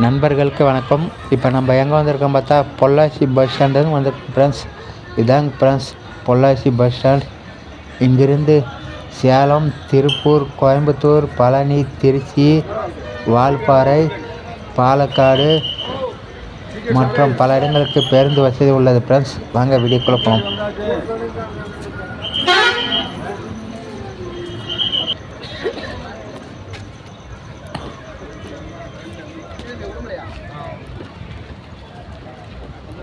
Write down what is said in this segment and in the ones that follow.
நண்பர்களுக்கு வணக்கம். இப்போ நம்ம எங்கே வந்திருக்கோம் பார்த்தா பொள்ளாச்சி பஸ் ஸ்டாண்டுன்னு வந்திருக்கோம் ஃப்ரெண்ட்ஸ் இதாங்க ஃப்ரெண்ட்ஸ் பொள்ளாச்சி பஸ் ஸ்டாண்ட் இங்கிருந்து சேலம் திருப்பூர் கோயம்புத்தூர் பழனி திருச்சி வால்பாறை பாலக்காடு மற்றும் பல இடங்களுக்கு பேருந்து வசதி உள்ளது ஃப்ரெண்ட்ஸ் வாங்க வீடியோக்குள்ளே போகலாம்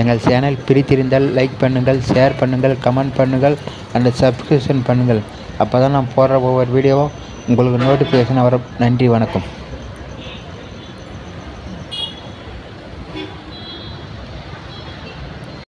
எங்கள் சேனல் பிடித்திருந்தால் லைக் பண்ணுங்கள் ஷேர் பண்ணுங்கள் கமெண்ட் பண்ணுங்கள் அண்ட் சப்ஸ்கிரிப்ஷன் பண்ணுங்கள். அப்போ தான் நான் போடுற ஒவ்வொரு வீடியோவும் உங்களுக்கு நோட்டிஃபிகேஷன் அவரை நன்றி வணக்கம்.